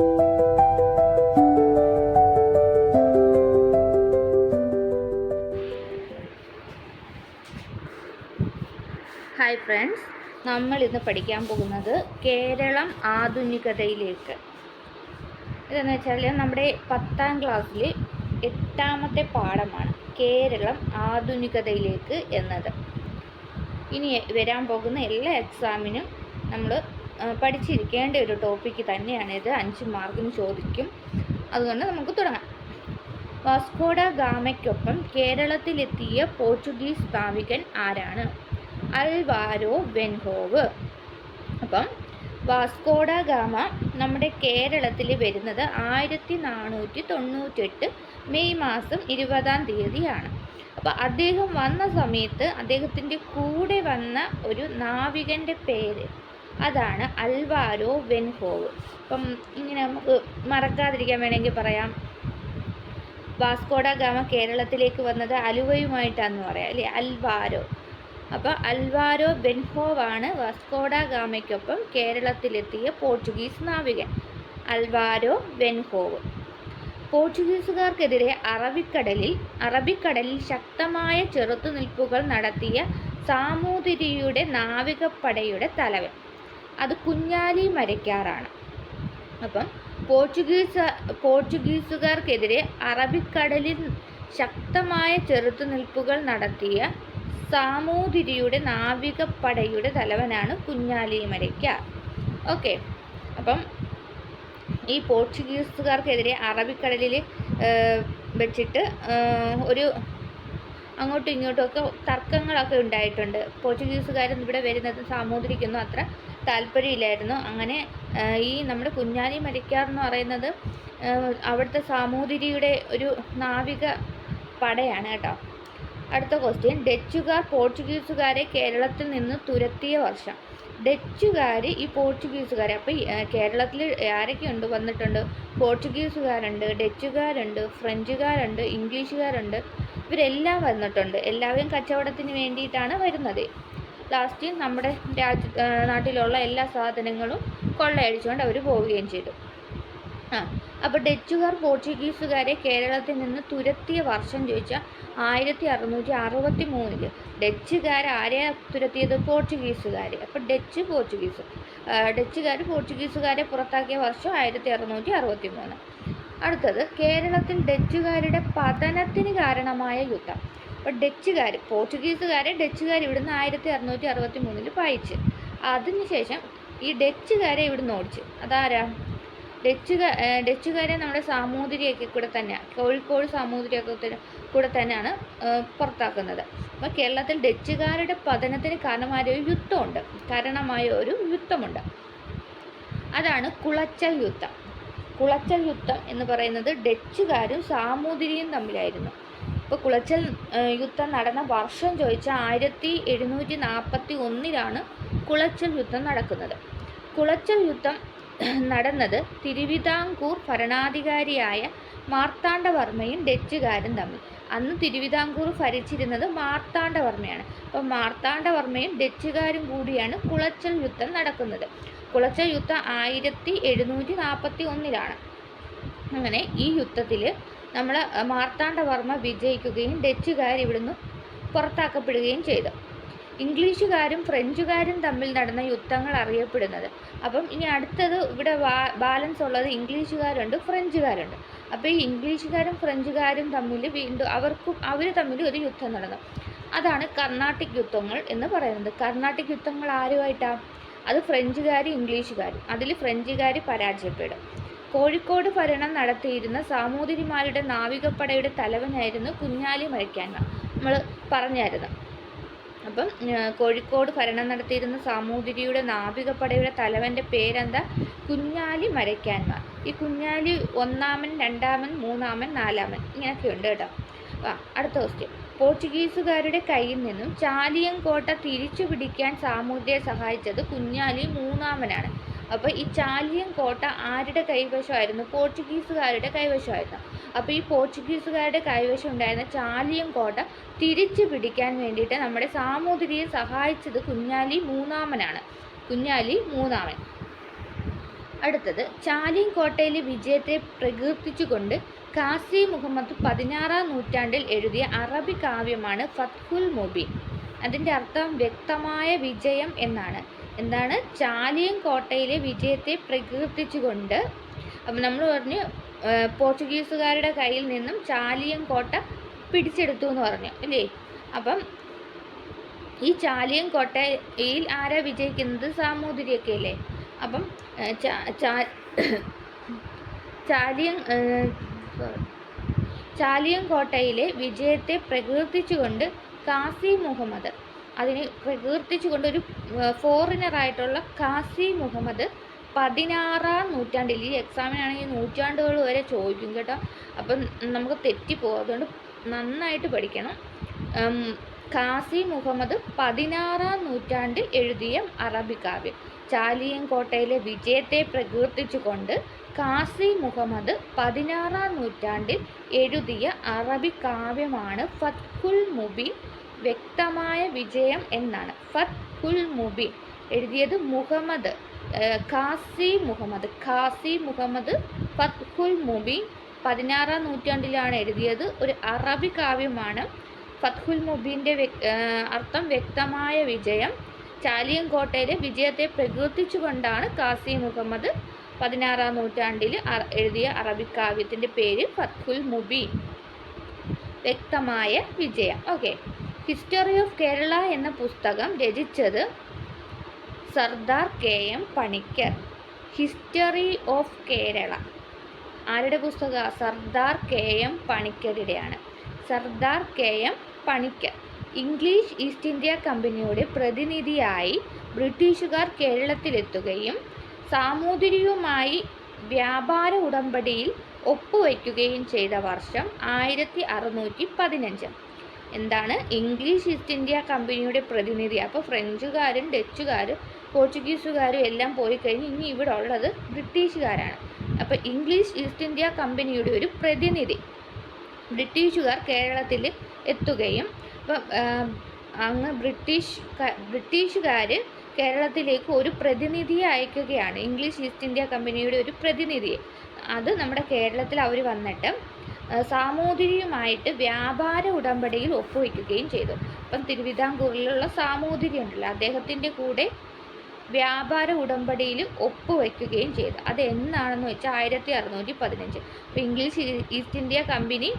Hi friends നമ്മൾ ഇന്ന് പഠിക്കാൻ പോകുന്നത് കേരളം ആധുനികതയിലേക്ക്. ഇതെന്ന് വെച്ചാൽ നമ്മുടെ പത്താം ക്ലാസ്സിൽ എട്ടാമത്തെ പാഠമാണ് കേരളം ആധുനികതയിലേക്ക് എന്നത്. ഇനി വരാൻ പോകുന്ന എല്ലാ എക്സാമിനും നമ്മൾ പഠിച്ചിരിക്കേണ്ട ഒരു ടോപ്പിക്ക് തന്നെയാണിത് അഞ്ച് മാർക്കിന് ചോദിക്കും. അതുകൊണ്ട് നമുക്ക് തുടങ്ങാം. വാസ്കോഡ ഗാമയ്ക്കൊപ്പം കേരളത്തിലെത്തിയ പോർച്ചുഗീസ് നാവികൻ ആരാണ്? അൽവാരോ ബെൻഹോവ്. അപ്പം വാസ്കോഡ ഗാമ നമ്മുടെ കേരളത്തിൽ വരുന്നത് ആയിരത്തി നാനൂറ്റി തൊണ്ണൂറ്റെട്ട് മെയ് മാസം ഇരുപതാം തീയതിയാണ്. അപ്പോൾ അദ്ദേഹം വന്ന സമയത്ത് അദ്ദേഹത്തിന്റെ കൂടെ വന്ന ഒരു നാവികന്റെ പേര് അതാണ് അൽവാരോ വെൻഹോവ്. അപ്പം ഇങ്ങനെ നമുക്ക് മറക്കാതിരിക്കാൻ വേണമെങ്കിൽ പറയാം. വാസ്കോഡ ഗാമ കേരളത്തിലേക്ക് വന്നത് അലുവയുമായിട്ടാണെന്ന് പറയാം അല്ലേ? അൽവാരോ. അപ്പോൾ അൽവാരോ ബെൻഹോവാണ് വാസ്കോഡ ഗാമയ്ക്കൊപ്പം കേരളത്തിലെത്തിയ പോർച്ചുഗീസ് നാവികൻ അൽവാരോ ബെൻഹോവ് പോർച്ചുഗീസുകാർക്കെതിരെ അറബിക്കടലിൽ അറബിക്കടലിൽ ശക്തമായ ചെറുത്തുനിൽപ്പുകൾ നടത്തിയ സാമൂതിരിയുടെ നാവികപ്പടയുടെ തലവൻ. അത് കുഞ്ഞാലി മരയ്ക്കാറാണ് അപ്പം പോർച്ചുഗീസ് പോർച്ചുഗീസുകാർക്കെതിരെ അറബിക്കടലിൽ ശക്തമായ ചെറുത്തുനിൽപ്പുകൾ നടത്തിയ സാമൂതിരിയുടെ നാവികപ്പടയുടെ തലവനാണ് കുഞ്ഞാലി മരയ്ക്കാർ ഓക്കെ. അപ്പം ഈ പോർച്ചുഗീസുകാർക്കെതിരെ അറബിക്കടലിൽ വെച്ചിട്ട് ഒരു അങ്ങോട്ടും ഇങ്ങോട്ടും ഒക്കെ തർക്കങ്ങളൊക്കെ ഉണ്ടായിട്ടുണ്ട്. പോർച്ചുഗീസുകാരൻ ഇവിടെ വരുന്നത് സാമൂതിരിക്കൊന്നും അത്ര താല്പര്യമില്ലായിരുന്നു. അങ്ങനെ ഈ നമ്മുടെ കുഞ്ഞാലി മരിക്കാർ എന്ന് പറയുന്നത് അവിടുത്തെ സാമൂതിരിയുടെ ഒരു നാവിക പടയാണ് കേട്ടോ. അടുത്ത ക്വസ്റ്റ്യൻ ഡച്ചുകാർ പോർച്ചുഗീസുകാരെ കേരളത്തിൽ നിന്ന് തുരത്തിയ വർഷം. ഡച്ചുകാർ ഈ പോർച്ചുഗീസുകാരെ അപ്പോൾ കേരളത്തിൽ ആരൊക്കെയുണ്ട് വന്നിട്ടുണ്ട്? പോർച്ചുഗീസുകാരുണ്ട് ഡച്ചുകാരുണ്ട് ഫ്രഞ്ചുകാരുണ്ട് ഇംഗ്ലീഷുകാരുണ്ട്. ഇവരെല്ലാം വന്നിട്ടുണ്ട്. എല്ലാവരും കച്ചവടത്തിന് വേണ്ടിയിട്ടാണ് വരുന്നത്. ലാസ്റ്റ് നമ്മുടെ രാജ്യ നാട്ടിലുള്ള എല്ലാ സാധനങ്ങളും കൊള്ളയടിച്ചുകൊണ്ട് അവർ പോവുകയും ചെയ്തു. ആ അപ്പോൾ ഡച്ചുകാർ പോർച്ചുഗീസുകാരെ കേരളത്തിൽ നിന്ന് തുരത്തിയ വർഷം ചോദിച്ചാൽ ആയിരത്തി അറുന്നൂറ്റി അറുപത്തി മൂന്നിൽ ഡച്ചുകാർ ആരെയാ തുരത്തിയത്? പോർച്ചുഗീസുകാർ അപ്പോൾ ഡച്ച് പോർച്ചുഗീസ് ഡച്ചുകാർ പോർച്ചുഗീസുകാരെ പുറത്താക്കിയ വർഷം ആയിരത്തി അറുന്നൂറ്റി അറുപത്തി മൂന്ന് അടുത്തത് കേരളത്തിൽ ഡച്ചുകാരുടെ പതനത്തിന് കാരണമായ യുദ്ധം. അപ്പോൾ ഡച്ചുകാർ പോർച്ചുഗീസുകാരെ ഡച്ചുകാർ ഇവിടുന്ന് ആയിരത്തി അറുന്നൂറ്റി അറുപത്തി മൂന്നിൽ പായിച്ച് അതിനുശേഷം ഈ ഡച്ചുകാരെ ഇവിടുന്ന് ഓടിച്ച്. അതാരാ? ഡച്ചുകാ ഡച്ചുകാരെ നമ്മുടെ സാമൂതിരിയൊക്കെ കൂടെ തന്നെയാണ് കോഴിക്കോട് സാമൂതിരിയൊക്കെ കൂടെ തന്നെയാണ് പുറത്താക്കുന്നത്. അപ്പോൾ കേരളത്തിൽ ഡച്ചുകാരുടെ പതനത്തിന് കാരണമായ ഒരു യുദ്ധമുണ്ട്. കാരണമായ ഒരു യുദ്ധമുണ്ട്. അതാണ് കുളച്ചൽ യുദ്ധം. കുളച്ചൽ യുദ്ധം എന്ന് പറയുന്നത് ഡച്ചുകാരും സാമൂതിരിയും തമ്മിലായിരുന്നു. ഇപ്പോൾ കുളച്ചൽ യുദ്ധം നടന്ന വർഷം ചോദിച്ചാൽ ആയിരത്തി എഴുന്നൂറ്റി നാൽപ്പത്തി ഒന്നിലാണ് കുളച്ചൽ യുദ്ധം നടക്കുന്നത്. കുളച്ചൽ യുദ്ധം നടന്നത് തിരുവിതാംകൂർ ഭരണാധികാരിയായ മാർത്താണ്ഡവർമ്മയും ഡച്ചുകാരും തമ്മിൽ. അന്ന് തിരുവിതാംകൂർ ഭരിച്ചിരുന്നത് മാർത്താണ്ഡവർമ്മയാണ്. അപ്പോൾ മാർത്താണ്ഡവർമ്മയും ഡച്ചുകാരും കൂടിയാണ് കുളച്ചൽ യുദ്ധം നടക്കുന്നത്. കുളച്ചൽ യുദ്ധം ആയിരത്തി എഴുന്നൂറ്റി നാൽപ്പത്തി ഒന്നിലാണ് അങ്ങനെ ഈ യുദ്ധത്തിൽ നമ്മൾ മാർത്താണ്ഡവർമ്മ വിജയിക്കുകയും ഡച്ചുകാർ ഇവിടുന്ന് പുറത്താക്കപ്പെടുകയും ചെയ്തു. ഇംഗ്ലീഷുകാരും ഫ്രഞ്ചുകാരും തമ്മിൽ നടന്ന യുദ്ധങ്ങൾ അറിയപ്പെടുന്നത്. അപ്പം ഇനി അടുത്തത് ഇവിടെ ബാലൻസ് ഉള്ളത് ഇംഗ്ലീഷുകാരുണ്ട് ഫ്രഞ്ചുകാരുണ്ട്. അപ്പോൾ ഈ ഇംഗ്ലീഷുകാരും ഫ്രഞ്ചുകാരും തമ്മിൽ വീണ്ടും അവർക്കും അവർ തമ്മിൽ ഒരു യുദ്ധം നടന്നു. അതാണ് കർണാട്ടിക് യുദ്ധങ്ങൾ എന്ന് പറയുന്നത്. കർണാട്ടിക് യുദ്ധങ്ങൾ ആരുമായിട്ടാണ് അത് ഫ്രഞ്ചുകാരും ഇംഗ്ലീഷുകാരും. അതിൽ ഫ്രഞ്ചുകാർ പരാജയപ്പെടും. കോഴിക്കോട് ഭരണം നടത്തിയിരുന്ന സാമൂതിരിമാരുടെ നാവികപ്പടയുടെ തലവനായിരുന്നു കുഞ്ഞാലി മരയ്ക്കാന്മാർ നമ്മൾ പറഞ്ഞായിരുന്നു. അപ്പം കോഴിക്കോട് ഭരണം നടത്തിയിരുന്ന സാമൂതിരിയുടെ നാവികപ്പടയുടെ തലവന്റെ പേരെന്താ? കുഞ്ഞാലി മരക്കാൻമാർ ഈ കുഞ്ഞാലി ഒന്നാമൻ രണ്ടാമൻ മൂന്നാമൻ നാലാമൻ ഇങ്ങനെയൊക്കെ ഉണ്ട് കേട്ടോ. ആ അടുത്ത ക്വസ്റ്റ്യൻ പോർച്ചുഗീസുകാരുടെ കയ്യിൽ നിന്നും ചാലിയങ്കോട്ട തിരിച്ചു പിടിക്കാൻ സാമൂതിരിയെ സഹായിച്ചത് കുഞ്ഞാലി മൂന്നാമനാണ്. അപ്പോൾ ഈ ചാലിയൻ കോട്ട ആരുടെ കൈവശമായിരുന്നു? പോർച്ചുഗീസുകാരുടെ കൈവശമായിരുന്നു. അപ്പോൾ ഈ പോർച്ചുഗീസുകാരുടെ കൈവശം ഉണ്ടായിരുന്ന ചാലിയൻ കോട്ട തിരിച്ചു പിടിക്കാൻ വേണ്ടിയിട്ട് നമ്മുടെ സാമൂതിരിയെ സഹായിച്ചത് കുഞ്ഞാലി മൂന്നാമനാണ്. കുഞ്ഞാലി മൂന്നാമൻ. അടുത്തത് ചാലിയൻ കോട്ടയിലെ വിജയത്തെ പ്രകീർത്തിച്ചുകൊണ്ട് കാസി മുഹമ്മദ് പതിനാറാം നൂറ്റാണ്ടിൽ എഴുതിയ അറബി കാവ്യമാണ് ഫത്ഹുൽ മുബീൻ. അതിന്റെ അർത്ഥം വ്യക്തമായ വിജയം എന്നാണ്. എന്താണ്? ചാലിയൻ കോട്ടയിലെ വിജയത്തെ പ്രകീർത്തിച്ചുകൊണ്ട് അപ്പം നമ്മൾ പറഞ്ഞു പോർച്ചുഗീസുകാരുടെ കയ്യിൽ നിന്നും ചാലിയൻ കോട്ട പിടിച്ചെടുത്തു എന്ന് പറഞ്ഞു അല്ലേ? അപ്പം ഈ ചാലിയൻ കോട്ടയിൽ ആരാ വിജയിക്കുന്നത്? സാമൂതിരിയൊക്കെ അല്ലേ? അപ്പം ചാലിയും ചാ- ചാ- ചാലിയൻ ചാലിയൻ കോട്ടയിലെ വിജയത്തെ പ്രകീർത്തിച്ചുകൊണ്ട് കാസി മുഹമ്മദ് അതിനെ പ്രകീർത്തിച്ചുകൊണ്ട് ഒരു ഫോറിനറായിട്ടുള്ള കാസി മുഹമ്മദ് പതിനാറാം നൂറ്റാണ്ടിൽ ഈ എക്സാമിനാണെങ്കിൽ നൂറ്റാണ്ടുകൾ വരെ ചോദിക്കും കേട്ടോ. അപ്പം നമുക്ക് തെറ്റിപ്പോകും അതുകൊണ്ട് നന്നായിട്ട് പഠിക്കണം. കാസി മുഹമ്മദ് പതിനാറാം നൂറ്റാണ്ടിൽ എഴുതിയ അറബി കാവ്യം. ചാലിയൻ കോട്ടയിലെ വിജയത്തെ പ്രകീർത്തിച്ചുകൊണ്ട് കാസി മുഹമ്മദ് പതിനാറാം നൂറ്റാണ്ടിൽ എഴുതിയ അറബി കാവ്യമാണ് ഫത്കുൽ മുബീൻ വ്യക്തമായ വിജയം എന്നാണ്. ഫത് കുൽ മുബീൻ എഴുതിയത് മുഹമ്മദ് ഖാസി മുഹമ്മദ്. ഖാസി മുഹമ്മദ് ഫത്ഹുൽ മുബീൻ പതിനാറാം നൂറ്റാണ്ടിലാണ് എഴുതിയത്. ഒരു അറബി കാവ്യമാണ്. ഫത്ഹുൽ മുബീന്റെ അർത്ഥം വ്യക്തമായ വിജയം. ചാലിയൻ കോട്ടയിലെ വിജയത്തെ പ്രകീർത്തിച്ചുകൊണ്ടാണ് കാസി മുഹമ്മദ് പതിനാറാം നൂറ്റാണ്ടിൽ എഴുതിയ അറബി കാവ്യത്തിന്റെ പേര് ഫത്ഹുൽ മുബീൻ. വ്യക്തമായ വിജയം. ഓക്കെ. ഹിസ്റ്ററി ഓഫ് കേരള എന്ന പുസ്തകം രചിച്ചത് Sardar K M Panikkar. History of Kerala. ആരുടെ പുസ്തക? Sardar K M പണിക്കരുടെയാണ്. Sardar K M Panikkar. English East India കമ്പനിയുടെ പ്രതിനിധിയായി ബ്രിട്ടീഷുകാർ കേരളത്തിലെത്തുകയും സാമൂതിരിയുമായി വ്യാപാര ഉടമ്പടിയിൽ ഒപ്പുവയ്ക്കുകയും ചെയ്ത വർഷം ആയിരത്തി അറുന്നൂറ്റി പതിനഞ്ച്. എന്താണ്? ഇംഗ്ലീഷ് ഈസ്റ്റ് ഇന്ത്യ കമ്പനിയുടെ പ്രതിനിധി. അപ്പോൾ ഫ്രഞ്ചുകാരും ഡച്ചുകാരും പോർച്ചുഗീസുകാരും എല്ലാം പോയി കഴിഞ്ഞ് ഇനി ഇവിടെ ഉള്ളത് ബ്രിട്ടീഷുകാരാണ്. അപ്പോൾ ഇംഗ്ലീഷ് ഈസ്റ്റ് ഇന്ത്യ കമ്പനിയുടെ ഒരു പ്രതിനിധി ബ്രിട്ടീഷുകാർ കേരളത്തിൽ എത്തുകയും അപ്പം അങ്ങ് ബ്രിട്ടീഷ് ബ്രിട്ടീഷുകാർ കേരളത്തിലേക്ക് ഒരു പ്രതിനിധിയെ അയക്കുകയാണ്. ഇംഗ്ലീഷ് ഈസ്റ്റ് ഇന്ത്യ കമ്പനിയുടെ ഒരു പ്രതിനിധിയെ അത് നമ്മുടെ കേരളത്തിൽ അവർ വന്നിട്ട് സാമൂതിരിയുമായിട്ട് വ്യാപാര ഉടമ്പടിയിൽ ഒപ്പുവയ്ക്കുകയും ചെയ്തു. അപ്പം തിരുവിതാംകൂറിലുള്ള സാമൂതിരി ഉണ്ടല്ലോ അദ്ദേഹത്തിന്റെ കൂടെ വ്യാപാര ഉടമ്പടിയിൽ ഒപ്പുവയ്ക്കുകയും ചെയ്തു. അത് എന്നാണെന്ന് വെച്ചാൽ ആയിരത്തി അറുന്നൂറ്റി പതിനഞ്ച് അപ്പോൾ ഇംഗ്ലീഷ് ഈസ്റ്റ് ഇന്ത്യ കമ്പനി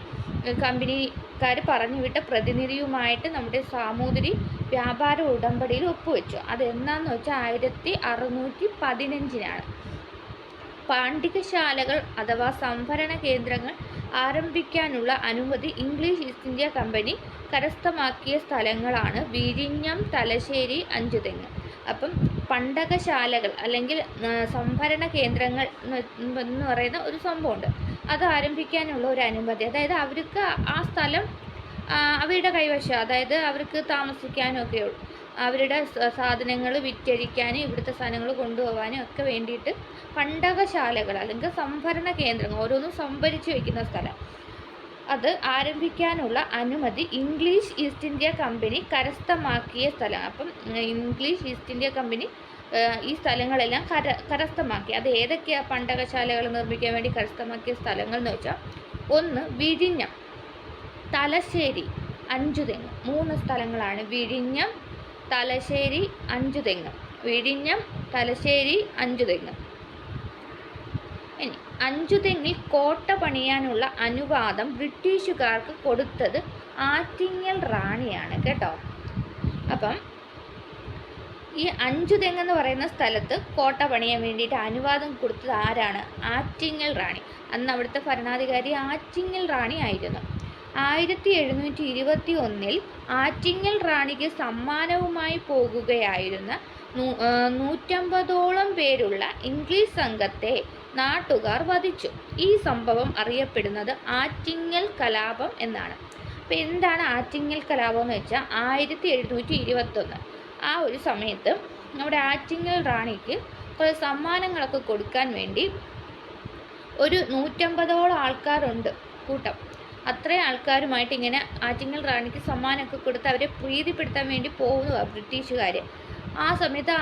കമ്പനിക്കാർ പറഞ്ഞു വിട്ട പ്രതിനിധിയുമായിട്ട് നമ്മുടെ സാമൂതിരി വ്യാപാര ഉടമ്പടിയിൽ ഒപ്പുവെച്ചു. അത് എന്നാന്ന് വെച്ചാൽ ആയിരത്തി അറുന്നൂറ്റി പതിനഞ്ചിനാണ് പാണ്ഡികശാലകൾ അഥവാ സംഭരണ കേന്ദ്രങ്ങൾ ആരംഭിക്കാനുള്ള അനുമതി ഇംഗ്ലീഷ് ഈസ്റ്റ് ഇന്ത്യ കമ്പനി കരസ്ഥമാക്കിയ സ്ഥലങ്ങളാണ് വിഴിഞ്ഞം തലശ്ശേരി അഞ്ചുതെങ്ങ്. അപ്പം പണ്ടകശാലകൾ അല്ലെങ്കിൽ സംഭരണ കേന്ദ്രങ്ങൾ എന്ന് പറയുന്ന ഒരു സംഭവമുണ്ട്. അത് ആരംഭിക്കാനുള്ള ഒരു അനുമതി. അതായത് അവർക്ക് ആ സ്ഥലം അവരുടെ കൈവശം. അതായത് അവർക്ക് താമസിക്കാനൊക്കെ ഉള്ളൂ. അവരുടെ സാധനങ്ങൾ വിറ്റഴിക്കാനും ഇവിടുത്തെ സാധനങ്ങൾ കൊണ്ടുപോകാനും ഒക്കെ വേണ്ടിയിട്ട് പണ്ടകശാലകൾ അല്ലെങ്കിൽ സംഭരണ കേന്ദ്രങ്ങൾ ഓരോന്നും സംഭരിച്ചു വയ്ക്കുന്ന സ്ഥലം. അത് ആരംഭിക്കാനുള്ള അനുമതി ഇംഗ്ലീഷ് ഈസ്റ്റ് ഇന്ത്യ കമ്പനി കരസ്ഥമാക്കിയ സ്ഥലം. അപ്പം ഇംഗ്ലീഷ് ഈസ്റ്റ് ഇന്ത്യ കമ്പനി ഈ സ്ഥലങ്ങളെല്ലാം കര കരസ്ഥമാക്കി. അത് ഏതൊക്കെയാണ് പണ്ടകശാലകൾ നിർമ്മിക്കാൻ വേണ്ടി കരസ്ഥമാക്കിയ സ്ഥലങ്ങൾ എന്ന് വെച്ചാൽ ഒന്ന് വിഴിഞ്ഞം തലശ്ശേരി അഞ്ചുതെങ്ങ്. മൂന്ന് സ്ഥലങ്ങളാണ് വിഴിഞ്ഞം തലശ്ശേരി അഞ്ചുതെങ്ങ് വിഴിഞ്ഞം തലശ്ശേരി അഞ്ചുതെങ്ങ് ഇനി അഞ്ചുതെങ്ങിൽ കോട്ട പണിയാനുള്ള അനുവാദം ബ്രിട്ടീഷുകാർക്ക് കൊടുത്തത് ആറ്റിങ്ങൽ റാണിയാണ് കേട്ടോ. അപ്പം ഈ അഞ്ചുതെങ്ങ് എന്ന് പറയുന്ന സ്ഥലത്ത് കോട്ട പണിയാൻ വേണ്ടിയിട്ട് അനുവാദം കൊടുത്തത് ആരാണ്? ആറ്റിങ്ങൽ റാണി. അന്ന് അവിടുത്തെ ഭരണാധികാരി ആറ്റിങ്ങൽ റാണി ആയിരുന്നു. ആയിരത്തി എഴുന്നൂറ്റി ഇരുപത്തി ഒന്നിൽ ആറ്റിങ്ങൽ റാണിക്ക് സമ്മാനവുമായി പോകുകയായിരുന്ന നൂറ്റമ്പതോളം പേരുള്ള ഇംഗ്ലീഷ് സംഘത്തെ നാട്ടുകാർ വധിച്ചു. ഈ സംഭവം അറിയപ്പെടുന്നത് ആറ്റിങ്ങൽ കലാപം എന്നാണ്. അപ്പം എന്താണ് ആറ്റിങ്ങൽ കലാപം എന്ന് വെച്ചാൽ ആയിരത്തി എഴുന്നൂറ്റി ഇരുപത്തൊന്ന് ആ ഒരു സമയത്ത് നമ്മുടെ ആറ്റിങ്ങൽ റാണിക്ക് കുറേ സമ്മാനങ്ങളൊക്കെ കൊടുക്കാൻ വേണ്ടി ഒരു നൂറ്റമ്പതോളം ആൾക്കാരുണ്ട് കൂട്ടം. അത്രയും ആൾക്കാരുമായിട്ട് ഇങ്ങനെ ആറ്റിങ്ങൽ റാണിക്ക് സമ്മാനമൊക്കെ കൊടുത്ത് അവരെ പ്രീതിപ്പെടുത്താൻ വേണ്ടി പോകുന്നതാണ് ബ്രിട്ടീഷുകാർ ആ സമയത്ത്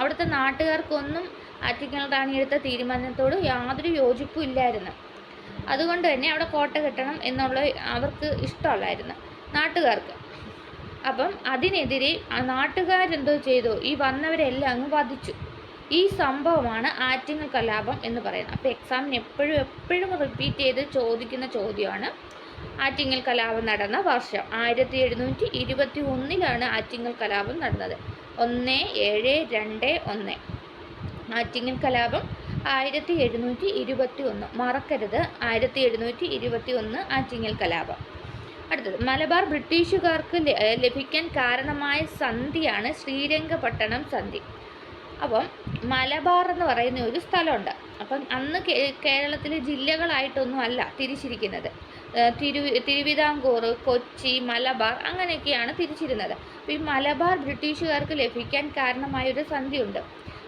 അവിടുത്തെ നാട്ടുകാർക്കൊന്നും ആറ്റിങ്ങൽ റാണി എടുത്ത തീരുമാനത്തോട് യാതൊരു യോജിപ്പും ഇല്ലായിരുന്നു. അതുകൊണ്ട് തന്നെ അവിടെ കോട്ട കെട്ടണം എന്നുള്ള അവർക്ക് ഇഷ്ടമല്ലായിരുന്നു നാട്ടുകാർക്ക്. അപ്പം അതിനെതിരെ നാട്ടുകാരെന്തോ ചെയ്തു. ഈ വന്നവരെല്ലാം അങ്ങ് വധിച്ചു. ഈ സംഭവമാണ് ആറ്റിങ്ങൽ കലാപം എന്ന് പറയുന്നത്. അപ്പോൾ എക്സാമിന് എപ്പോഴും എപ്പോഴും റിപ്പീറ്റ് ചെയ്ത് ചോദിക്കുന്ന ചോദ്യമാണ്. ആറ്റിങ്ങൽ കലാപം നടന്ന വർഷം ആയിരത്തി എഴുന്നൂറ്റി ഇരുപത്തി ഒന്നിലാണ് ആറ്റിങ്ങൽ കലാപം നടന്നത്. ഒന്ന് ഏഴ് രണ്ട് ഒന്ന്. ആറ്റിങ്ങൽ കലാപം ആയിരത്തി എഴുന്നൂറ്റി ഇരുപത്തി ഒന്ന് മറക്കരുത്. ആയിരത്തി എഴുന്നൂറ്റി ഇരുപത്തി ഒന്ന് ആറ്റിങ്ങൽ കലാപം. അടുത്തത്. മലബാർ ബ്രിട്ടീഷുകാർക്ക് ലഭിക്കാൻ കാരണമായ സന്ധിയാണ് ശ്രീരംഗപട്ടണം സന്ധി. അപ്പം മലബാർ എന്ന് പറയുന്ന ഒരു സ്ഥലമുണ്ട്. അപ്പം അന്ന് കേരളത്തിലെ ജില്ലകളായിട്ടൊന്നും അല്ല തിരിച്ചിരിക്കുന്നത്. തിരു തിരുവിതാംകൂർ കൊച്ചി മലബാർ അങ്ങനെയൊക്കെയാണ് തിരിച്ചിരുന്നത്. അപ്പോൾ ഈ മലബാർ ബ്രിട്ടീഷുകാർക്ക് ലഭിക്കാൻ കാരണമായ ഒരു സന്ധിയുണ്ട്.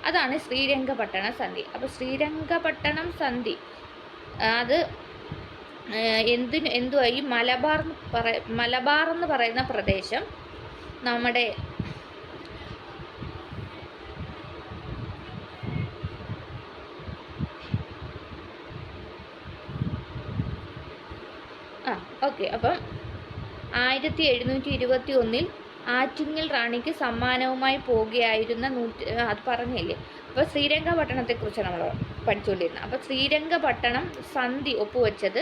അതാണ് ശ്രീരംഗപട്ടണ സന്ധി. അപ്പോൾ ശ്രീരംഗപട്ടണം സന്ധി അത് എന്തിന് എന്തുവാ ഈ മലബാർ പറ മലബാർ എന്ന് പറയുന്ന പ്രദേശം നമ്മുടെ ആ ഓക്കെ. അപ്പം ആയിരത്തി എഴുന്നൂറ്റി ഇരുപത്തി ഒന്നിൽ ആറ്റിങ്ങൽ റാണിക്ക് സമ്മാനവുമായി പോവുകയായിരുന്ന നൂറ്റി അത് പറഞ്ഞില്ലേ? അപ്പോൾ ശ്രീരംഗപട്ടണത്തെക്കുറിച്ചാണ് നമ്മൾ പഠിച്ചുകൊണ്ടിരുന്നത് അപ്പോൾ ശ്രീരംഗപട്ടണം സന്ധി ഒപ്പുവെച്ചത്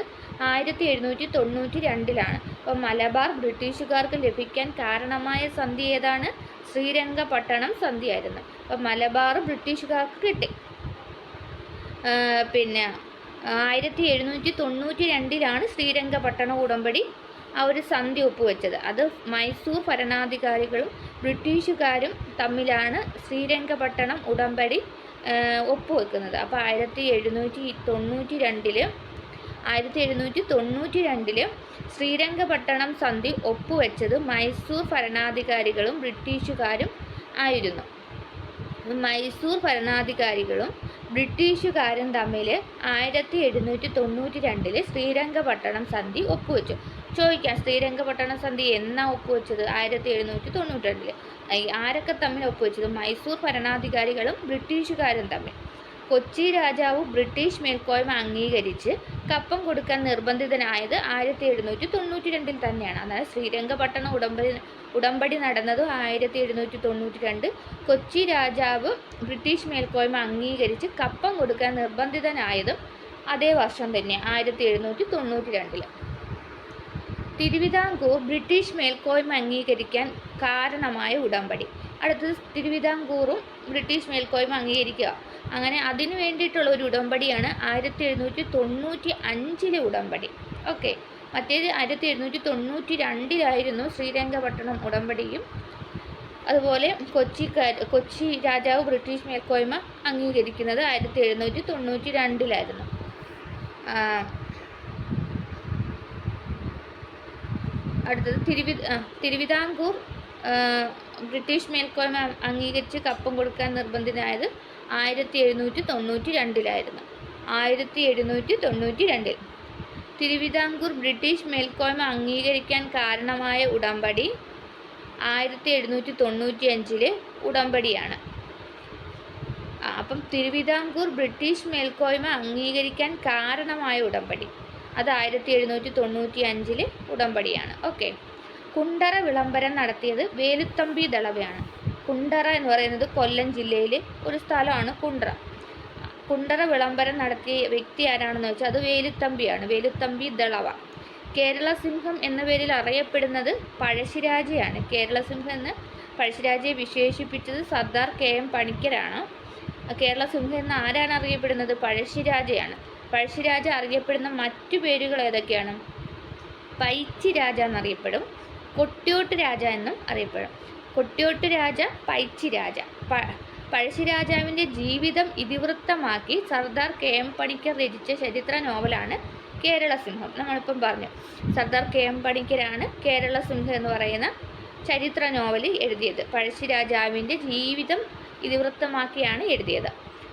ആയിരത്തി എഴുന്നൂറ്റി തൊണ്ണൂറ്റി രണ്ടിലാണ് അപ്പോൾ മലബാർ ബ്രിട്ടീഷുകാർക്ക് ലഭിക്കാൻ കാരണമായ സന്ധി ഏതാണ്? ശ്രീരംഗപട്ടണം സന്ധിയായിരുന്നു. അപ്പോൾ മലബാർ ബ്രിട്ടീഷുകാർക്ക് കിട്ടി. പിന്നെ ആയിരത്തി എഴുന്നൂറ്റി തൊണ്ണൂറ്റി രണ്ടിലാണ് ശ്രീരംഗപട്ടണ ഉടമ്പടി ആ ഒരു സന്ധി ഒപ്പുവെച്ചത്. അത് മൈസൂർ ഭരണാധികാരികളും ബ്രിട്ടീഷുകാരും തമ്മിലാണ് ശ്രീരംഗപട്ടണം ഉടമ്പടി ഒപ്പുവെക്കുന്നത്. അപ്പോൾ ആയിരത്തി എഴുന്നൂറ്റി തൊണ്ണൂറ്റി രണ്ടിൽ ആയിരത്തി എഴുന്നൂറ്റി തൊണ്ണൂറ്റി രണ്ടിൽ ശ്രീരംഗപട്ടണം സന്ധി ഒപ്പുവെച്ചത് മൈസൂർ ഭരണാധികാരികളും ബ്രിട്ടീഷുകാരും ആയിരുന്നു. മൈസൂർ ഭരണാധികാരികളും ബ്രിട്ടീഷുകാരും തമ്മിൽ ആയിരത്തി എഴുന്നൂറ്റി തൊണ്ണൂറ്റി രണ്ടിൽ ശ്രീരംഗപട്ടണം സന്ധി ഒപ്പുവെച്ചു. ചോദിക്കാം ശ്രീരംഗപട്ടണം സന്ധി എന്നാ ഒപ്പുവെച്ചത്? ആയിരത്തി എഴുന്നൂറ്റി തൊണ്ണൂറ്റി രണ്ടിൽ ആരൊക്കെ തമ്മിൽ ഒപ്പുവെച്ചത്? മൈസൂർ ഭരണാധികാരികളും ബ്രിട്ടീഷുകാരും തമ്മിൽ. കൊച്ചി രാജാവ് ബ്രിട്ടീഷ് മേൽക്കോയ്മ അംഗീകരിച്ച് കപ്പം കൊടുക്കാൻ നിർബന്ധിതനായത് ആയിരത്തി എഴുന്നൂറ്റി തൊണ്ണൂറ്റി രണ്ടിൽ തന്നെയാണ്. അതായത് ശ്രീരംഗപട്ടണം ഉടമ്പടി ഉടമ്പടി നടന്നത് ആയിരത്തി എഴുന്നൂറ്റി തൊണ്ണൂറ്റി രണ്ട് കൊച്ചി രാജാവ് ബ്രിട്ടീഷ് മേൽക്കോയ്മ അംഗീകരിച്ച് കപ്പം കൊടുക്കാൻ നിർബന്ധിതനായതും അതേ വർഷം തന്നെ ആയിരത്തി എഴുന്നൂറ്റി തൊണ്ണൂറ്റി രണ്ടിൽ തിരുവിതാംകൂർ ബ്രിട്ടീഷ് മേൽക്കോയ്മ അംഗീകരിക്കാൻ കാരണമായ ഉടമ്പടി. അടുത്തത് തിരുവിതാംകൂറും ബ്രിട്ടീഷ് മേൽക്കോയ്മ അംഗീകരിക്കുക. അങ്ങനെ അതിനു വേണ്ടിയിട്ടുള്ള ഒരു ഉടമ്പടിയാണ് ആയിരത്തി എഴുന്നൂറ്റി തൊണ്ണൂറ്റി അഞ്ചിലെ ഉടമ്പടി. ഓക്കെ. മറ്റേത് ആയിരത്തി എഴുന്നൂറ്റി തൊണ്ണൂറ്റി രണ്ടിലായിരുന്നു ശ്രീരംഗപട്ടണം ഉടമ്പടിയും. അതുപോലെ കൊച്ചി കൊച്ചി രാജാവ് ബ്രിട്ടീഷ് മേൽക്കോയ്മ അംഗീകരിക്കുന്നത് ആയിരത്തി എഴുന്നൂറ്റി തൊണ്ണൂറ്റി രണ്ടിലായിരുന്നു അടുത്തത് തിരുവി തിരുവിതാംകൂർ ബ്രിട്ടീഷ് മേൽക്കോയ്മ അംഗീകരിച്ച് കപ്പം കൊടുക്കാൻ നിർബന്ധിതനായത് ആയിരത്തി എഴുന്നൂറ്റി തൊണ്ണൂറ്റി രണ്ടിലായിരുന്നു ആയിരത്തി എഴുന്നൂറ്റി തൊണ്ണൂറ്റി രണ്ടിൽ തിരുവിതാംകൂർ ബ്രിട്ടീഷ് മേൽക്കോയ്മ അംഗീകരിക്കാൻ കാരണമായ ഉടമ്പടി ആയിരത്തി എഴുന്നൂറ്റി തൊണ്ണൂറ്റി അഞ്ചിലെ ഉടമ്പടിയാണ് അപ്പം തിരുവിതാംകൂർ ബ്രിട്ടീഷ് മേൽക്കോയ്മ അംഗീകരിക്കാൻ കാരണമായ ഉടമ്പടി. അത് ആയിരത്തി എഴുന്നൂറ്റി തൊണ്ണൂറ്റി അഞ്ചിലെ ഉടമ്പടിയാണ്. ഓക്കെ. കുണ്ടറ വിളംബരം നടത്തിയത് വേലുത്തമ്പി ദളവയാണ്. കുണ്ടറ എന്ന് പറയുന്നത് കൊല്ലം ജില്ലയിലെ ഒരു സ്ഥലമാണ് കുണ്ടറ. കുണ്ടറ വിളംബരം നടത്തിയ വ്യക്തി ആരാണെന്ന് വെച്ചാൽ അത് വേലുത്തമ്പിയാണ്. വേലുത്തമ്പി ദളവ. കേരള സിംഹം എന്ന പേരിൽ അറിയപ്പെടുന്നത് പഴശ്ശിരാജയാണ്. കേരള സിംഹം എന്ന് പഴശ്ശിരാജയെ വിശേഷിപ്പിച്ചത് സർദാർ കെ എം പണിക്കരാണ്. കേരള സിംഹം എന്ന് ആരാണ് അറിയപ്പെടുന്നത്? പഴശ്ശിരാജയാണ്. പഴശ്ശിരാജ അറിയപ്പെടുന്ന മറ്റു പേരുകൾ ഏതൊക്കെയാണ്? പൈച്ചി രാജ എന്നറിയപ്പെടും. കൊട്ടിയോട്ട് രാജ എന്നും അറിയപ്പെടും. കൊട്ടിയോട്ട് രാജ പൈച്ചി രാജ. പ പഴശ്ശിരാജാവിന്റെ ജീവിതം ഇതിവൃത്തമാക്കി സർദാർ കെ എം പണിക്കർ രചിച്ച ചരിത്ര നോവലാണ് കേരളസിംഹം. നമ്മളിപ്പം പറഞ്ഞു. സർദാർ കെ എം പണിക്കരാണ് കേരളസിംഹം എന്ന് പറയുന്ന ചരിത്ര നോവൽ എഴുതിയത്. പഴശ്ശിരാജാവിന്റെ ജീവിതം ഇതിവൃത്തമാക്കിയാണ് എഴുതിയത്.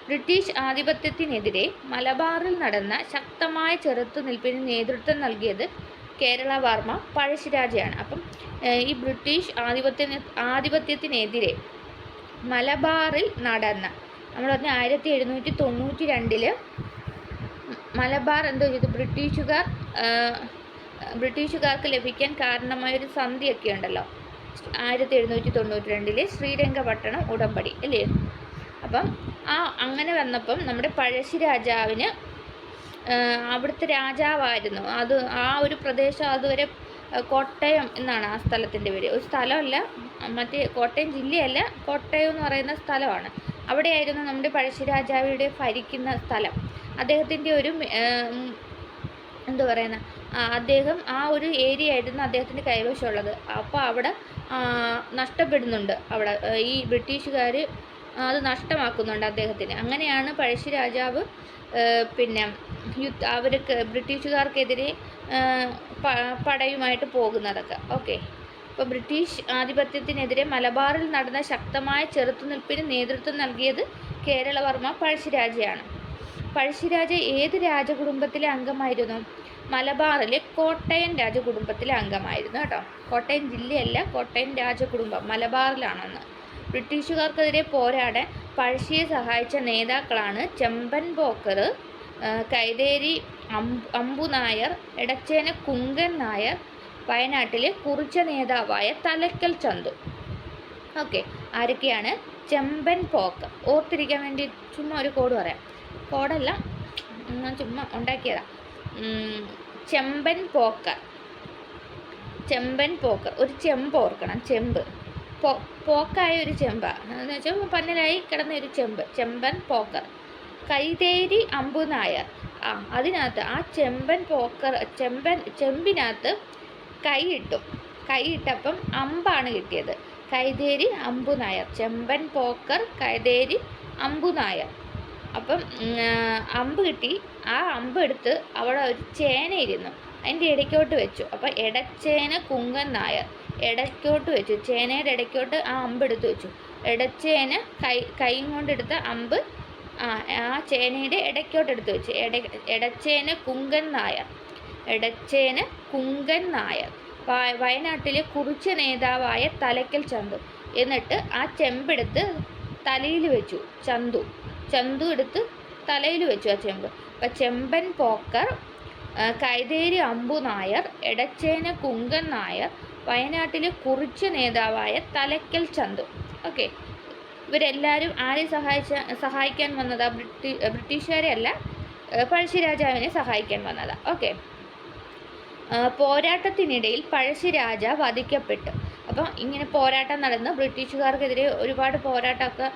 ബ്രിട്ടീഷ് ആധിപത്യത്തിനെതിരെ മലബാറിൽ നടന്ന ശക്തമായ ചെറുത്തുനിൽപ്പിന് നേതൃത്വം നൽകിയത് കേരള വർമ്മ പഴശ്ശിരാജയാണ് അപ്പം ഈ ബ്രിട്ടീഷ് ആധിപത്യ ആധിപത്യത്തിനെതിരെ മലബാറിൽ നടന്ന നമ്മൾ പറഞ്ഞ ആയിരത്തി എഴുന്നൂറ്റി തൊണ്ണൂറ്റി രണ്ടിൽ മലബാർ എന്തോ ചെയ്തു? ബ്രിട്ടീഷുകാർ ബ്രിട്ടീഷുകാർക്ക് ലഭിക്കാൻ കാരണമായൊരു സന്ധിയൊക്കെ ഉണ്ടല്ലോ. ആയിരത്തി എഴുന്നൂറ്റി തൊണ്ണൂറ്റി രണ്ടിലെ ശ്രീരംഗപട്ടണം ഉടമ്പടി അല്ലേ? അപ്പം ആ അങ്ങനെ വന്നപ്പം നമ്മുടെ പഴശ്ശി രാജാവിന് ആ, അവിടുത്തെ രാജാവായിരുന്നു. അത് ആ ഒരു പ്രദേശം അതുവരെ കോട്ടയം എന്നാണ് ആ സ്ഥലത്തിന്റെ പേര്. ഒരു സ്ഥലമല്ല മറ്റേ കോട്ടയം ജില്ലയല്ല കോട്ടയം എന്ന് പറയുന്ന സ്ഥലമാണ്. അവിടെയായിരുന്നു നമ്മുടെ പഴശ്ശി രാജാവിയുടെ ഭരിക്കുന്ന സ്ഥലം. അദ്ദേഹത്തിന്റെ ഒരു എന്താ പറയുന്ന അദ്ദേഹം ആ ഒരു ഏരിയ ആയിരുന്നു അദ്ദേഹത്തിന്റെ കൈവശമുള്ളത്. അപ്പോൾ അവിടെ നഷ്ടപ്പെടുന്നുണ്ട് അവിടെ. ഈ ബ്രിട്ടീഷുകാർ അത് നഷ്ടമാക്കുന്നുണ്ട് അദ്ദേഹത്തിന്. അങ്ങനെയാണ് പഴശ്ശി രാജാവ് പിന്നെ യുദ്ധ അവർക്ക് ബ്രിട്ടീഷുകാർക്കെതിരെ പടയുമായിട്ട് പോകുന്നതൊക്കെ. ഓക്കെ. അപ്പോൾ ബ്രിട്ടീഷ് ആധിപത്യത്തിനെതിരെ മലബാറിൽ നടന്ന ശക്തമായ ചെറുത്തുനിൽപ്പിന് നേതൃത്വം നൽകിയത് കേരളവർമ്മ പഴശ്ശിരാജയാണ്. പഴശ്ശിരാജ ഏത് രാജകുടുംബത്തിലെ അംഗമായിരുന്നു? മലബാറിലെ കോട്ടയം രാജകുടുംബത്തിലെ അംഗമായിരുന്നു കേട്ടോ. കോട്ടയം ജില്ലയല്ല കോട്ടയം രാജകുടുംബം മലബാറിലാണെന്ന്. ബ്രിട്ടീഷുകാർക്കെതിരെ പോരാടാൻ പഴശ്ശിയെ സഹായിച്ച നേതാക്കളാണ് ചെമ്പൻ പോക്കർ കൈതേരി അമ്പു നായർ എടച്ചേന കുങ്കൻ നായർ വയനാട്ടിലെ കുറിച്ച നേതാവായ തലക്കൽ ചന്തു. ഓക്കെ ആരൊക്കെയാണ്? ചെമ്പൻ പോക്ക്. ഓർത്തിരിക്കാൻ വേണ്ടി ചുമ്മാ ഒരു കോഡ് പറയാം. കോഡല്ല ഞാൻ ചുമ്മാ ഉണ്ടാക്കിയതാ. ചെമ്പൻ പോക്കർ ചെമ്പൻ പോക്കർ ഒരു ചെമ്പ് ഓർക്കണം. ചെമ്പ്. പോക്കായ ഒരു ചെമ്പ. എന്ന് വെച്ചാൽ പന്നലായി കിടന്ന ഒരു ചെമ്പ്. ചെമ്പൻ പോക്കർ കൈതേരി അമ്പു നായർ ആ അതിനകത്ത് ആ ചെമ്പൻ പോക്കർ ചെമ്പൻ ചെമ്പിനകത്ത് കൈയിട്ടു. കൈയിട്ടപ്പം അമ്പാണ് കിട്ടിയത്. കൈതേരി അമ്പു നായർ ചെമ്പൻ പോക്കർ കൈതേരി അമ്പു നായർ അപ്പം അമ്പ് കിട്ടി. ആ അമ്പ് എടുത്ത് അവിടെ ഒരു ചേന ഇരുന്നു. അതിന്റെ ഇടയ്ക്കോട്ട് വെച്ചു. അപ്പം ഇടച്ചേന കുങ്കൻ നായർ. ഇടയ്ക്കോട്ട് വെച്ചു. ചേനയുടെ ഇടയ്ക്കോട്ട് ആ അമ്പ് എടുത്ത് വെച്ചു. ഇടച്ചേന കൈ കൈ കൊണ്ടെടുത്ത അമ്പ് ആ ആ ചേനയുടെ ഇടയ്ക്കോട്ട് എടുത്ത് വെച്ചു. ഇട ഇടച്ചേന കുങ്കൻ നായർ. എടച്ചേന കുങ്കൻ നായർ. വയ- വയനാട്ടിലെ കുറിച്ച നേതാവായ തലയ്ക്കൽ ചന്തു. എന്നിട്ട് ആ ചെമ്പെടുത്ത് തലയിൽ വെച്ചു. ചന്തു. ചന്തു എടുത്ത് തലയിൽ വെച്ചു ആ ചെമ്പ്. അപ്പം ചെമ്പൻ പോക്കർ കൈതേരി അമ്പു നായർ എടച്ചേന കുങ്കൻ നായർ വയനാട്ടിലെ കുറിച്ച നേതാവായ തലയ്ക്കൽ ചന്തു. ഓക്കെ. ഇവരെല്ലാവരും ആരെ സഹായിച്ച സഹായിക്കാൻ വന്നതാ? ബ്രിട്ടീ ബ്രിട്ടീഷുകാരെ അല്ല പഴശ്ശിരാജാവിനെ സഹായിക്കാൻ വന്നതാ. ഓക്കെ. പോരാട്ടത്തിനിടയിൽ പഴശ്ശിരാജ വധിക്കപ്പെട്ടു. അപ്പം ഇങ്ങനെ പോരാട്ടം നടന്ന്. ബ്രിട്ടീഷുകാർക്കെതിരെ ഒരുപാട് പോരാട്ടമൊക്കെ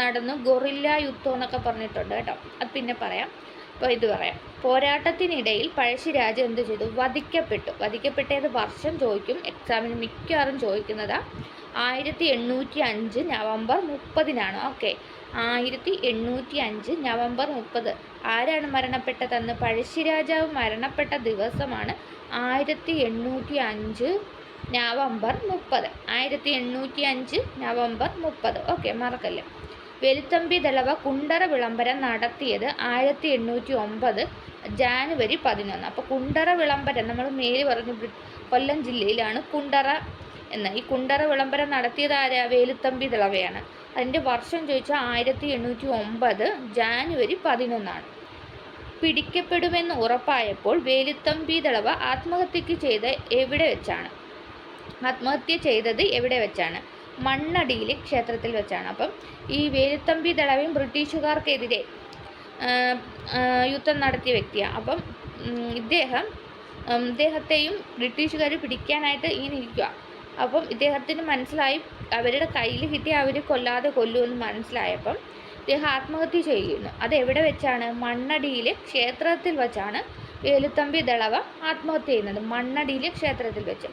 നടന്നു. ഗൊറില്ല യുദ്ധം എന്നൊക്കെ പറഞ്ഞിട്ടുണ്ട് കേട്ടോ. അത് പിന്നെ പറയാം. അപ്പോൾ ഇത് പറയാം. പോരാട്ടത്തിനിടയിൽ പഴശ്ശിരാജ എന്ത് ചെയ്തു? വധിക്കപ്പെട്ടു. വധിക്കപ്പെട്ടത് വർഷം ചോദിക്കും. എക്സാമിന് മിക്കവാറും ചോദിക്കുന്നതാ. ആയിരത്തി എണ്ണൂറ്റി അഞ്ച് നവംബർ മുപ്പതിനാണ്. ഓക്കെ. ആയിരത്തി എണ്ണൂറ്റി അഞ്ച് നവംബർ മുപ്പത്. ആരാണ് മരണപ്പെട്ടതെന്ന്? പഴശ്ശിരാജാവ് മരണപ്പെട്ട ദിവസമാണ് ആയിരത്തി എണ്ണൂറ്റി അഞ്ച് നവംബർ മുപ്പത്. ആയിരത്തി എണ്ണൂറ്റി അഞ്ച് നവംബർ മുപ്പത്. ഓക്കെ മറക്കല്ലേ. വെലുത്തമ്പി ദളവ കുണ്ടറ വിളംബരം നടത്തിയത് ആയിരത്തി എണ്ണൂറ്റി ഒമ്പത് ജാനുവരി പതിനൊന്ന്. അപ്പോൾ കുണ്ടറ വിളംബരം നമ്മൾ മേൽ പറഞ്ഞു കൊല്ലം ജില്ലയിലാണ് കുണ്ടറ എന്ന് ഈ കുണ്ടറ വിളംബരം നടത്തിയത് ആരാ? വേലുത്തമ്പി ദളവയാണ് അതിന്റെ വർഷം ചോദിച്ചാൽ ആയിരത്തി എണ്ണൂറ്റി ഒമ്പത് ജാനുവരി പതിനൊന്നാണ്. പിടിക്കപ്പെടുമെന്ന് ഉറപ്പായപ്പോൾ വേലുത്തമ്പി ദളവ ആത്മഹത്യക്ക് ചെയ്ത എവിടെ വെച്ചാണ്? ആത്മഹത്യ ചെയ്തത് എവിടെ വെച്ചാണ്? മണ്ണടിയിലെ ക്ഷേത്രത്തിൽ വെച്ചാണ്. അപ്പം ഈ വേലുത്തമ്പി ദളവയും ബ്രിട്ടീഷുകാർക്കെതിരെ യുദ്ധം നടത്തിയ വ്യക്തിയാണ് അപ്പം ഇദ്ദേഹം ഇദ്ദേഹത്തെയും ബ്രിട്ടീഷുകാർ പിടിക്കാനായിട്ട് ഇങ്ങനെ ഇരിക്കുക അപ്പം ഇദ്ദേഹത്തിന് മനസ്സിലായി അവരുടെ കയ്യിൽ കിട്ടിയ അവർ കൊല്ലാതെ എന്ന് മനസ്സിലായപ്പം ഇദ്ദേഹം ആത്മഹത്യ ചെയ്യുന്നു. അത് എവിടെ വെച്ചാണ്? മണ്ണടിയിൽ ക്ഷേത്രത്തിൽ വെച്ചാണ് വേലുത്തമ്പി ദളവ ആത്മഹത്യ ചെയ്യുന്നത്. മണ്ണടിയിലെ ക്ഷേത്രത്തിൽ വെച്ച്.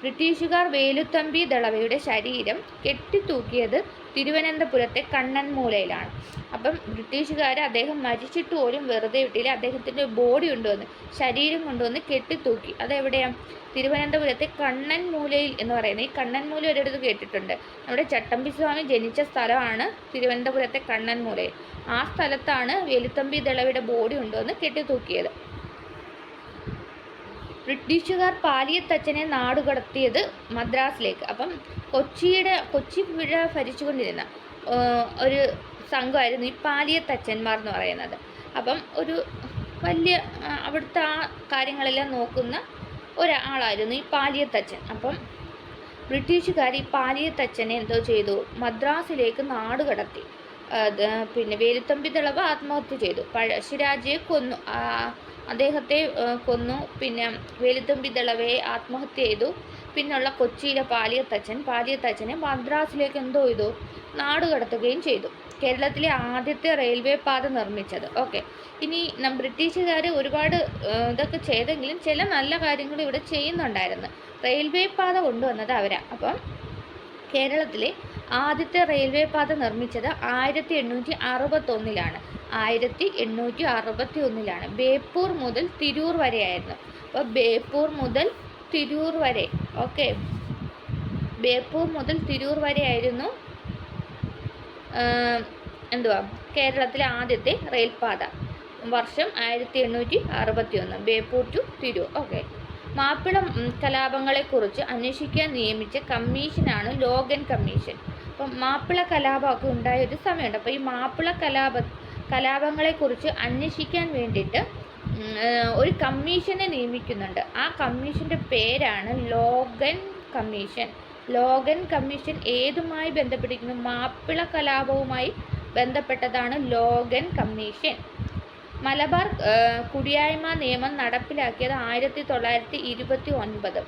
ബ്രിട്ടീഷുകാർ വേലുത്തമ്പി ദളവയുടെ ശരീരം കെട്ടിത്തൂക്കിയത് തിരുവനന്തപുരത്തെ കണ്ണൻമൂലയിലാണ് അപ്പം ബ്രിട്ടീഷുകാർ അദ്ദേഹം മരിച്ചിട്ട് പോലും വെറുതെ വിട്ടില്ല. അദ്ദേഹത്തിന്റെ ബോഡി കൊണ്ടുവന്ന് ശരീരം കൊണ്ടുവന്ന് കെട്ടിത്തൂക്കി. അതെവിടെയാണ് തിരുവനന്തപുരത്തെ കണ്ണൻമൂലയിൽ എന്ന് പറയുന്നത് ഈ കണ്ണൻമൂല ഒരിടത്ത് കേട്ടിട്ടുണ്ട്. നമ്മുടെ ചട്ടമ്പി സ്വാമി ജനിച്ച സ്ഥലമാണ് തിരുവനന്തപുരത്തെ കണ്ണൻമൂലയിൽ ആ സ്ഥലത്താണ് വേലുത്തമ്പി ദളവയുടെ ബോഡി കൊണ്ടുവന്ന് കെട്ടിത്തൂക്കിയത്. ബ്രിട്ടീഷുകാർ പാലിയത്തച്ഛനെ നാടുകടത്തിയത് മദ്രാസിലേക്ക്. അപ്പം കൊച്ചിയുടെ കൊച്ചി പുഴ ഭരിച്ചുകൊണ്ടിരുന്ന ഒരു സംഘമായിരുന്നു ഈ പാലിയത്തച്ഛന്മാർ എന്ന് പറയുന്നത്. അപ്പം ഒരു വലിയ അവിടുത്തെ ആ കാര്യങ്ങളെല്ലാം നോക്കുന്ന ഒരാളായിരുന്നു ഈ പാലിയത്തച്ഛൻ. അപ്പം ബ്രിട്ടീഷുകാർ ഈ പാലിയത്തച്ഛനെ എന്തോ ചെയ്തു? മദ്രാസിലേക്ക് നാടുകടത്തി. പിന്നെ വേലുത്തമ്പി ദളവ ആത്മഹത്യ ചെയ്തു. പഴശ്ശിരാജയെ കൊന്നു. അദ്ദേഹത്തെ കൊന്നു. പിന്നെ വേലുത്തമ്പി ദളവയെ ആത്മഹത്യ ചെയ്തു. പിന്നുള്ള കൊച്ചിയിലെ പാലിയത്തച്ഛൻ പാലിയത്തച്ഛനെ മദ്രാസിലേക്ക് എന്തോ ചെയ്തു നാട് കടത്തുകയും ചെയ്തു. കേരളത്തിലെ ആദ്യത്തെ റെയിൽവേ പാത നിർമ്മിച്ചത്. ഓക്കെ. ഇനി ബ്രിട്ടീഷുകാർ ഒരുപാട് ഇതൊക്കെ ചെയ്തെങ്കിലും ചില നല്ല കാര്യങ്ങൾ ഇവിടെ ചെയ്യുന്നുണ്ടായിരുന്നു. റെയിൽവേ പാത കൊണ്ടുവന്നത് അവരാണ് അപ്പം കേരളത്തിലെ ആദ്യത്തെ റെയിൽവേ പാത നിർമ്മിച്ചത് ആയിരത്തി എണ്ണൂറ്റി അറുപത്തൊന്നിലാണ് ആയിരത്തി എണ്ണൂറ്റി അറുപത്തി ഒന്നിലാണ് ബേപ്പൂർ മുതൽ തിരൂർ വരെയായിരുന്നു. അപ്പോൾ ബേപ്പൂർ മുതൽ തിരൂർ വരെ ഓക്കെ. ബേപ്പൂർ മുതൽ തിരൂർ വരെയായിരുന്നു എന്തുവാ? കേരളത്തിലെ ആദ്യത്തെ റെയിൽപാത. വർഷം ആയിരത്തി എണ്ണൂറ്റി അറുപത്തി ഒന്ന് ബേപ്പൂർ ടു തിരൂർ ഓക്കെ. മാപ്പിള കലാപങ്ങളെക്കുറിച്ച് അന്വേഷിക്കാൻ നിയമിച്ച കമ്മീഷനാണ് ലോഗൻ കമ്മീഷൻ. അപ്പം മാപ്പിള കലാപമൊക്കെ ഉണ്ടായ ഒരു സമയമുണ്ട്. അപ്പോൾ ഈ മാപ്പിള കലാപ കലാപങ്ങളെക്കുറിച്ച് അന്വേഷിക്കാൻ വേണ്ടിയിട്ട് ഒരു കമ്മീഷനെ നിയമിക്കുന്നുണ്ട്. ആ കമ്മീഷന്റെ പേരാണ് ലോഗൻ കമ്മീഷൻ. ലോഗൻ കമ്മീഷൻ ഏതുമായി ബന്ധപ്പെട്ടിരിക്കുന്നു? മാപ്പിള കലാപവുമായി ബന്ധപ്പെട്ടതാണ് ലോഗൻ കമ്മീഷൻ. മലബാർ കുടിയായ്മ നിയമം നടപ്പിലാക്കിയത് ആയിരത്തി തൊള്ളായിരത്തി ഇരുപത്തി ഒൻപത്.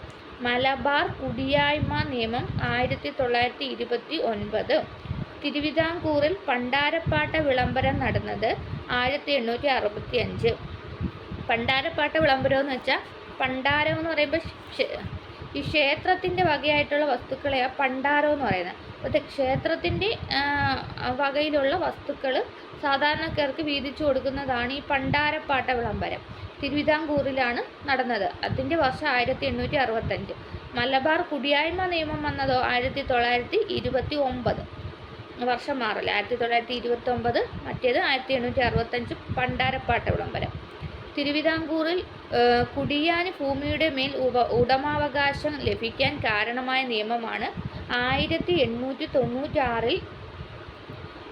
മലബാർ കുടിയായ്മ നിയമം ആയിരത്തി തൊള്ളായിരത്തി ഇരുപത്തി ഒൻപത് തിരുവിതാംകൂറിൽ പണ്ടാരപ്പാട്ട വിളംബരം നടന്നത് ആയിരത്തി എണ്ണൂറ്റി അറുപത്തി അഞ്ച് പണ്ടാരപ്പാട്ട വിളംബരം എന്ന് വെച്ചാൽ പണ്ടാരം എന്ന് പറയുമ്പോൾ ഈ ക്ഷേത്രത്തിന്റെ വകയായിട്ടുള്ള വസ്തുക്കളെയാണ് പണ്ടാരം എന്ന് പറയുന്നത് അപ്പോൾ ക്ഷേത്രത്തിന്റെ വകയിലുള്ള വസ്തുക്കൾ സാധാരണക്കാർക്ക് വീതിച്ചു കൊടുക്കുന്നതാണ് ഈ പണ്ടാരപ്പാട്ട വിളംബരം. തിരുവിതാംകൂറിലാണ് നടന്നത്. അതിന്റെ വർഷം ആയിരത്തി എണ്ണൂറ്റി അറുപത്തഞ്ച് മലബാർ കുടിയായ്മ നിയമം വന്നതോ ആയിരത്തി തൊള്ളായിരത്തി ഇരുപത്തി ഒമ്പത് വർഷം മാറില്ല. ആയിരത്തി തൊള്ളായിരത്തി ഇരുപത്തി ഒമ്പത് മറ്റേത് ആയിരത്തി എണ്ണൂറ്റി അറുപത്തഞ്ച് പണ്ടാരപ്പാട്ട വിളംബരം. തിരുവിതാംകൂറിൽ കുടിയാന് ഭൂമിയുടെ മേൽ ഉപ ഉടമാവകാശം ലഭിക്കാൻ കാരണമായ നിയമമാണ് ആയിരത്തി എണ്ണൂറ്റി തൊണ്ണൂറ്റാറിൽ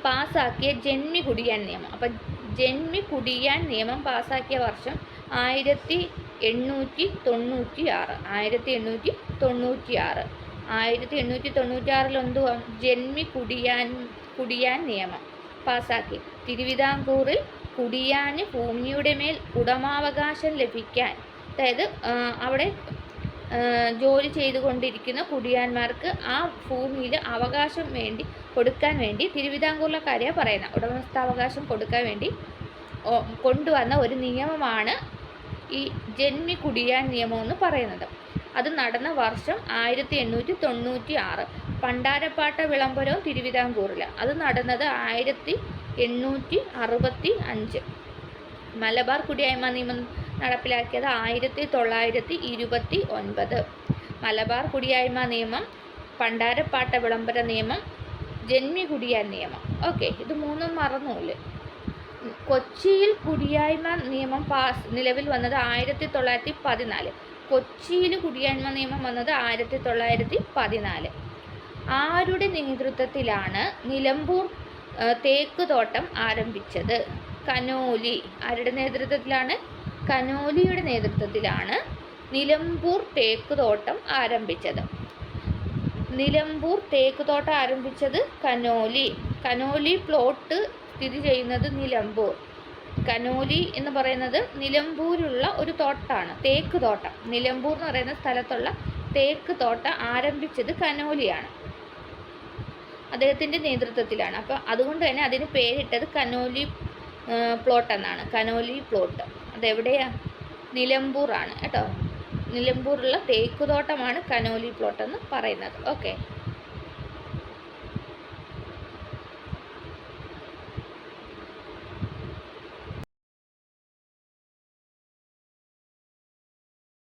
പാസ്സാക്കിയ ജന്മി കുടിയാൻ നിയമം. അപ്പം ജന്മി കുടിയാൻ നിയമം പാസ്സാക്കിയ വർഷം ആയിരത്തി എണ്ണൂറ്റി തൊണ്ണൂറ്റി ആറ് ആയിരത്തി എണ്ണൂറ്റി തൊണ്ണൂറ്റി ആറ് ആയിരത്തി എണ്ണൂറ്റി തൊണ്ണൂറ്റി ആറിൽ എന്തുവാ ജന്മി കുടിയാൻ കുടിയാൻ നിയമം പാസാക്കി തിരുവിതാംകൂറിൽ കുടിയാന് ഭൂമിയുടെ മേൽ ഉടമാവകാശം ലഭിക്കാൻ അതായത് അവിടെ ജോലി ചെയ്തുകൊണ്ടിരിക്കുന്ന കുടിയാന്മാർക്ക് ആ ഭൂമിയിൽ അവകാശം വേണ്ടി കൊടുക്കാൻ വേണ്ടി തിരുവിതാംകൂറിലെ കാര്യമാണ് പറയുന്നത്. ഉടമസ്ഥാവകാശം കൊടുക്കാൻ വേണ്ടി കൊണ്ടുവന്ന ഒരു നിയമമാണ് ഈ ജന്മി കുടിയാൻ നിയമം എന്ന് പറയുന്നത്. അത് നടന്ന വർഷം ആയിരത്തി എണ്ണൂറ്റി തൊണ്ണൂറ്റി ആറ് പണ്ടാരപ്പാട്ട വിളംബരവും തിരുവിതാംകൂറിൽ. അത് നടന്നത് ആയിരത്തി എണ്ണൂറ്റി അറുപത്തി അഞ്ച് മലബാർ കുടിയായ്മ നിയമം നടപ്പിലാക്കിയത് ആയിരത്തി തൊള്ളായിരത്തി ഇരുപത്തി ഒൻപത് മലബാർ കുടിയായ്മ നിയമം പണ്ടാരപ്പാട്ട വിളംബര നിയമം ജന്മി കുടിയാൻ നിയമം. ഓക്കെ ഇത് മൂന്നും മറന്നുമില്ലേ കൊച്ചിയിൽ കുടിയായ്മ നിയമം പാസ് നിലവിൽ വന്നത് ആയിരത്തി തൊള്ളായിരത്തി പതിനാല്. കൊച്ചിയിൽ കുടിയായ്മ നിയമം വന്നത് ആയിരത്തി തൊള്ളായിരത്തി പതിനാല്. ആരുടെ നേതൃത്വത്തിലാണ് നിലമ്പൂർ തേക്ക് തോട്ടം ആരംഭിച്ചത്? കനോലി. ആരുടെ നേതൃത്വത്തിലാണ്? കനോലിയുടെ നേതൃത്വത്തിലാണ് നിലമ്പൂർ തേക്ക് തോട്ടം ആരംഭിച്ചത്. നിലമ്പൂർ തേക്ക് തോട്ടം ആരംഭിച്ചത് കനോലി. കനോലി പ്ലോട്ട് സ്ഥിതി ചെയ്യുന്നത് നിലമ്പൂർ. കനോലി എന്ന് പറയുന്നത് നിലമ്പൂരുള്ള ഒരു തോട്ടാണ് തേക്ക് തോട്ടം. നിലമ്പൂർ എന്ന് പറയുന്ന സ്ഥലത്തുള്ള തേക്ക് തോട്ടം ആരംഭിച്ചത് കനോലിയാണ്. അദ്ദേഹത്തിന്റെ നേതൃത്വത്തിലാണ്. അപ്പോൾ അതുകൊണ്ട് തന്നെ അതിന് പേരിട്ടത് കനോലി പ്ലോട്ട് എന്നാണ്. Conolly plot. അതെവിടെയാണ് നിലമ്പൂറാണ്. കേട്ടോ? നിലമ്പൂറുള്ള തേക്ക് തോട്ടമാണ് കനോലി പ്ലോട്ട് എന്ന് പറയുന്നത്. ഓക്കെ.